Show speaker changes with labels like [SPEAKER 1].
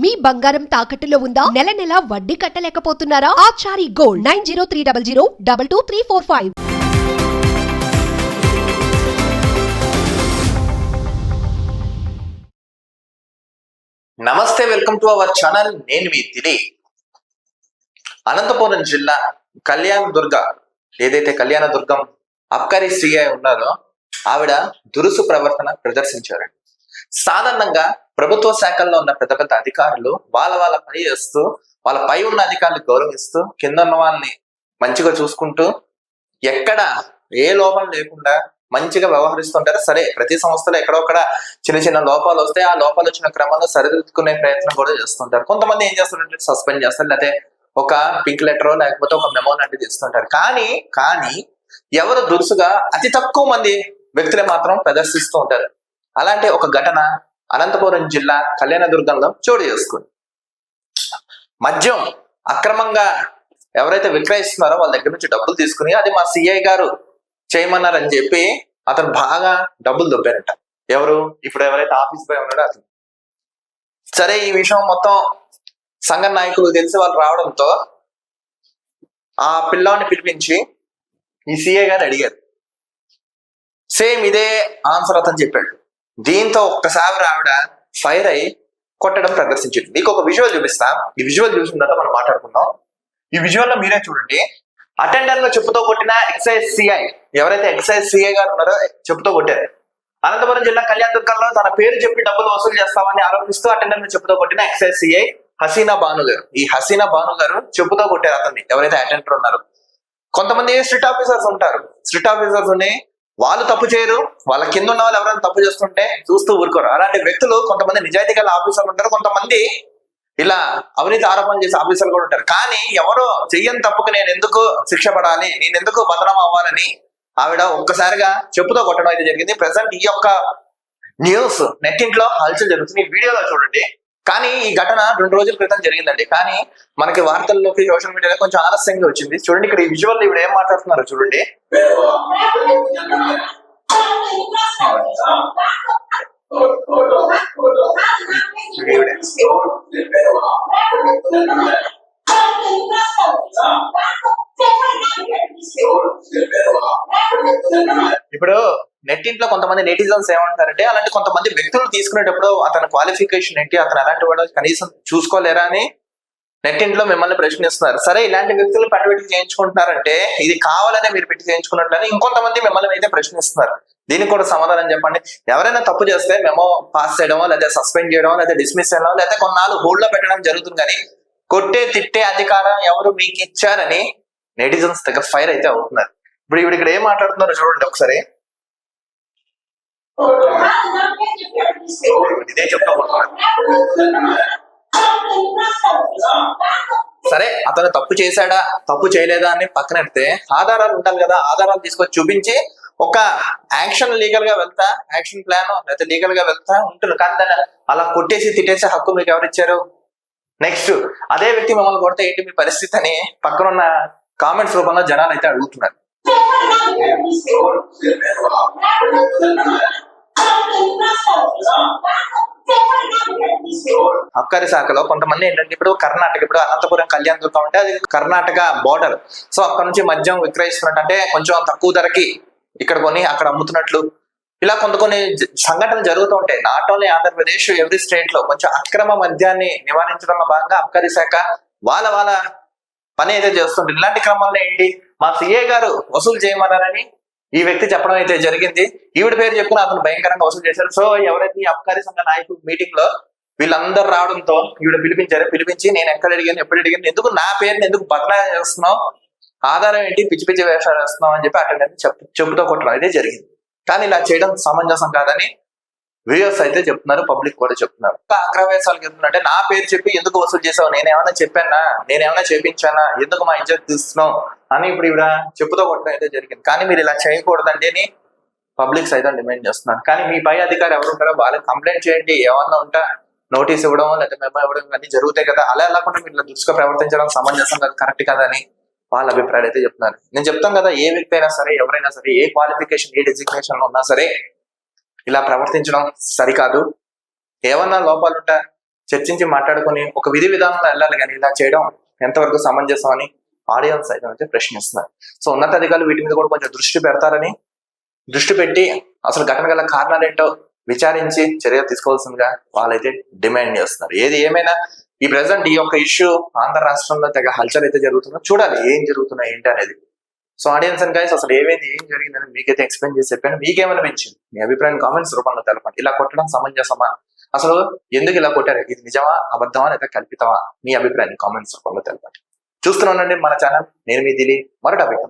[SPEAKER 1] మీ బంగారం తాకట్టులో ఉందా? నెల నెల వడ్డీ కట్టలేకపోతున్నారా? Achari gold nine zero three double zero double two three four five.
[SPEAKER 2] నమస్తే వెల్కమ్ టు అవర్ ఛానల్. నేను మీ తిని. అనంతపురం జిల్లా కళ్యాణ దుర్గ ఏదైతే కళ్యాణ దుర్గం అబ్కారీ సిఐ ఉన్నారో ఆవిడ దురుసు ప్రవర్తన ప్రదర్శించారు. సాధారణంగా ప్రభుత్వ శాఖల్లో ఉన్న పెద్ద పెద్ద అధికారులు వాళ్ళ వాళ్ళ పని చేస్తూ వాళ్ళ పై ఉన్న అధికారులు గౌరవిస్తూ కింద ఉన్న వాళ్ళని మంచిగా చూసుకుంటూ ఎక్కడ ఏ లోపం లేకుండా మంచిగా వ్యవహరిస్తుంటారు? సరే ప్రతి సంస్థలో ఎక్కడొక్కడ చిన్న చిన్న లోపాలు వస్తే ఆ లోపాలు వచ్చిన క్రమంలో సరిదిద్దుకునే ప్రయత్నం కూడా చేస్తుంటారు. కొంతమంది ఏం చేస్తుంటారు? సస్పెండ్ చేస్తారు. లేకపోతే ఒక పింక్ లెటర్ లేకపోతే ఒక మెమో లాంటివి ఇస్తుంటారు. కానీ కానీ ఎవరు దురుసుగా అతి తక్కువ మంది వ్యక్తులే మాత్రం ప్రదర్శిస్తూ ఉంటారు. అలాంటి ఒక ఘటన అనంతపురం జిల్లా కళ్యాణదుర్గంలో చోటు చేసుకుంది. మద్యం అక్రమంగా ఎవరైతే విక్రయిస్తున్నారో వాళ్ళ దగ్గర నుంచి డబ్బులు తీసుకుని అది మా సిఐ గారు చేయమన్నారని చెప్పి అతను బాగా డబ్బులు దొబ్బారట. ఎవరు? ఇప్పుడు ఎవరైతే ఆఫీస్ పై ఉన్నాడో అతను. సరే ఈ విషయం మొత్తం సంఘ నాయకులు తెలిసి వాళ్ళు రావడంతో ఆ పిల్లాన్ని పిలిపించి ఈ సిఐ గారిని అడిగారు. సేమ్ ఇదే ఆన్సర్ అతను చెప్పాడు. దీంతో ఒక్కసారి ఆవిడ ఫైర్ అయి కొట్టడం ప్రదర్శించింది. మీకు ఒక విజువల్ చూపిస్తా. ఈ విజువల్ చూసిన తర్వాత మనం మాట్లాడుకుందాం. ఈ విజువల్లో మీరే చూడండి. అటెండర్లో చెప్పుతో కొట్టిన ఎక్సైజ్ సిఐ ఎవరైతే ఎక్సైజ్ సిఐ గారు ఉన్నారో చెప్పుతో కొట్టారు. అనంతపురం జిల్లా కళ్యాణ దుర్గంలో తన పేరు చెప్పి డబ్బులు వసూలు చేస్తామని ఆరోపిస్తూ అటెండర్ చెప్పుతో కొట్టిన ఎక్సైజ్ సిఐ హసీనా బాను గారు. ఈ హసీనా బాను గారు చెప్పుతో కొట్టారు అతన్ని. ఎవరైతే అటెండర్ ఉన్నారో. కొంతమంది స్ట్రిట్ ఆఫీసర్స్ ఉంటారు. స్ట్రిట్ ఆఫీసర్స్ ఉన్నాయి వాళ్ళు తప్పు చేయరు వాళ్ళ కింద ఉన్న వాళ్ళు ఎవరైనా తప్పు చేస్తుంటే చూస్తూ ఊరుకోరు. అలాంటి వ్యక్తులు కొంతమంది నిజాయితీ గల ఆఫీసర్లు ఉంటారు కొంతమంది ఇలా అవినీతి ఆరోపణ చేసే ఆఫీసర్లు కూడా ఉంటారు. కానీ ఎవరో చెయ్యని తప్పుకు నేను ఎందుకు శిక్ష పడాలి నేను ఎందుకు బదనం అవ్వాలని ఆవిడ ఒక్కసారిగా చెప్పుతో కొట్టడం అయితే జరిగింది. ప్రజెంట్ ఈ యొక్క న్యూస్ నెట్టింట్లో హల్చల్ జరుగుతుంది. ఈ వీడియోలో చూడండి. కానీ ఈ ఘటన రెండు రోజుల క్రితం జరిగిందండి. కానీ మనకి వార్తల్లోకి సోషల్ మీడియాలో కొంచెం ఆలస్యంగా వచ్చింది. చూడండి ఇక్కడ ఈ విజువల్ ఇప్పుడు ఏం మాట్లాడుతున్నారు చూడండి. ఇప్పుడు నెట్టింట్లో కొంతమంది నెటిజన్స్ ఏమంటారంటే అలాంటి కొంతమంది వ్యక్తులు తీసుకునేటప్పుడు అతని క్వాలిఫికేషన్ ఏంటి అతను ఎలాంటి వాడు కనీసం చూసుకోలేరా అని నెట్టింట్లో మిమ్మల్ని ప్రశ్నిస్తున్నారు. సరే ఇలాంటి వ్యక్తులు పని పెట్టి చేయించుకుంటున్నారంటే ఇది కావాలనే మీరు పెట్టి చేయించుకున్నట్లని ఇంకొంతమంది మిమ్మల్ని అయితే ప్రశ్నిస్తున్నారు. దీనికి కూడా సమాధానం చెప్పండి. ఎవరైనా తప్పు చేస్తే మేము పాస్ చేయడమో లేదా సస్పెండ్ చేయడమో లేదా డిస్మిస్ చేయడమో లేదా కొన్నాళ్ళు హోల్డ్లో పెట్టడం జరుగుతుంది కానీ కొట్టే తిట్టే అధికారం ఎవరు మీకు ఇచ్చారని నెటిజన్స్ దగ్గర ఫైర్ అయితే అవుతున్నారు. ఇప్పుడు ఇవి ఇక్కడ ఏం మాట్లాడుతున్నారో చూడండి ఒకసారి. ఇదే చెప్తా సరే అతను తప్పు చేశాడా తప్పు చేయలేదా అని పక్కన పెడితే ఆధారాలు ఉంటాయి కదా ఆధారాలు తీసుకొచ్చి చూపించి ఒక యాక్షన్ లీగల్గా వెళ్తా యాక్షన్ ప్లాన్ లేకపోతే లీగల్గా వెళ్తా ఉంటుంది. కానీ దాన్ని అలా కొట్టేసి తిట్టేసి హక్కు మీకు ఎవరిచ్చారు నెక్స్ట్ అదే వ్యక్తి మమ్మల్ని కొడితే ఏంటి మీ పరిస్థితి అని పక్కన ఉన్న కామెంట్స్ రూపంలో జనాలు అయితే అడుగుతున్నారు. అబ్కారీ శాఖలో కొంతమంది ఏంటంటే ఇప్పుడు కర్ణాటక ఇప్పుడు అనంతపురం కళ్యాణ్ దుర్గం అంటే అది కర్ణాటక బార్డర్ సో అక్కడ నుంచి మద్యం విక్రయిస్తున్నట్టు అంటే కొంచెం తక్కువ ధరకి ఇక్కడ కొని అక్కడ అమ్ముతున్నట్లు. ఇలా కొంత కొన్ని సంఘటనలు జరుగుతూ ఉంటాయి. నాట్ ఓన్లీ ఆంధ్రప్రదేశ్ ఎవ్రీ స్టేట్లో కొంచెం అక్రమ మద్యాన్ని నివారించడంలో భాగంగా అబ్కారీ శాఖ వాళ్ళ వాళ్ళ పని అయితే చేస్తుంటుంది. ఇలాంటి క్రమంలో ఏంటి? మా సిఏ గారు వసూలు చేయమన్నారని ఈ వ్యక్తి చెప్పడం అయితే జరిగింది. ఈవిడ పేరు చెప్పిన అతను భయంకరంగా వసూలు చేశారు. సో ఎవరైతే ఈ అబ్కారీ సంఘ నాయకులు మీటింగ్లో వీళ్ళందరూ రావడంతో ఈవిడ పిలిపించారు. పిలిపించి నేను ఎక్కడ అడిగాను ఎప్పుడు అడిగాను ఎందుకు నా పేరుని ఎందుకు బదలా చేస్తున్నావు? ఆధారం ఏంటి? పిచ్చి పిచ్చి వేషాలు వేస్తున్నావు అని చెప్పి అటెండెంట్ చెప్పు చెప్పుతో కొట్టడం అయితే జరిగింది. కానీ ఇలా చేయడం సమంజసం కాదని వ్యూయర్స్ అయితే చెప్తున్నారు పబ్లిక్ కూడా చెప్తున్నారు. ఇంకా అగ్రవేశాలు చెప్తున్నట్టే నా పేరు చెప్పి ఎందుకు వసూలు చేసావు? నేనేమైనా చెప్పానా? నేనేమైనా చేపించానా? ఎందుకు మా ఇజ్జత్ తీస్తున్నావు? అని ఇప్పుడు ఇవిడ చెప్పుతో కొట్టడం అయితే జరిగింది. కానీ మీరు ఇలా చేయకూడదండి అని పబ్లిక్ సైతం డిమాండ్ చేస్తున్నారు. కానీ మీ పై అధికారి ఎవరు ఉంటారో వాళ్ళకి కంప్లైంట్ చేయండి. ఏమన్నా ఉంటా నోటీస్ ఇవ్వడం లేదా మేము ఇవ్వడం ఇవన్నీ జరుగుతాయి కదా. అలా వెళ్ళకుండా మీరు ఇలా దురుసుగా ప్రవర్తించడం సమంజసం కదా కరెక్ట్ కదా అని వాళ్ళ అభిప్రాయాలు అయితే చెప్తున్నారు. నేను చెప్తాను కదా ఏ వ్యక్తి అయినా సరే ఎవరైనా సరే ఏ క్వాలిఫికేషన్ ఏ డెసిగ్నేషన్లో ఉన్నా సరే ఇలా ప్రవర్తించడం సరికాదు. ఏమన్నా లోపాలుంటా చర్చించి మాట్లాడుకొని ఒక విధి విధానంలో వెళ్ళాలి కానీ ఇలా చేయడం ఎంతవరకు సమంజసం అని ఆడియన్స్ అయితే అయితే ప్రశ్నిస్తున్నారు. సో ఉన్నతాధికారులు వీటి మీద కూడా కొంచెం దృష్టి పెడతారని దృష్టి పెట్టి అసలు ఘటన గల కారణాలు ఏంటో విచారించి చర్యలు తీసుకోవాల్సిందిగా వాళ్ళైతే డిమాండ్ చేస్తున్నారు. ఏది ఏమైనా ఈ ప్రెసెంట్ ఈ యొక్క ఇష్యూ ఆంధ్ర రాష్ట్రంలో తెగ హల్చల్ అయితే జరుగుతుందో చూడాలి. ఏం జరుగుతున్నాయి ఏంటి అనేది. సో ఆడియన్స్ అండ్ గైస్ అసలు ఏమైంది? ఏం జరిగిందని మీకైతే ఎక్స్ప్లెయిన్ చేసి చెప్పాను. మీకేమనిపించింది? మీ అభిప్రాయం కామెంట్స్ రూపంలో తెలపండి. ఇలా కొట్టడం సమంజసమా? అసలు ఎందుకు ఇలా కొట్టారు? ఇది నిజమా? అబద్ధమా? లేదా కల్పితమా? మీ అభిప్రాయాన్ని కామెంట్స్ రూపంలో తెలపండి. చూస్తున్నానండి మన ఛానల్ నేను మీ దిలీ మరో టాపిక్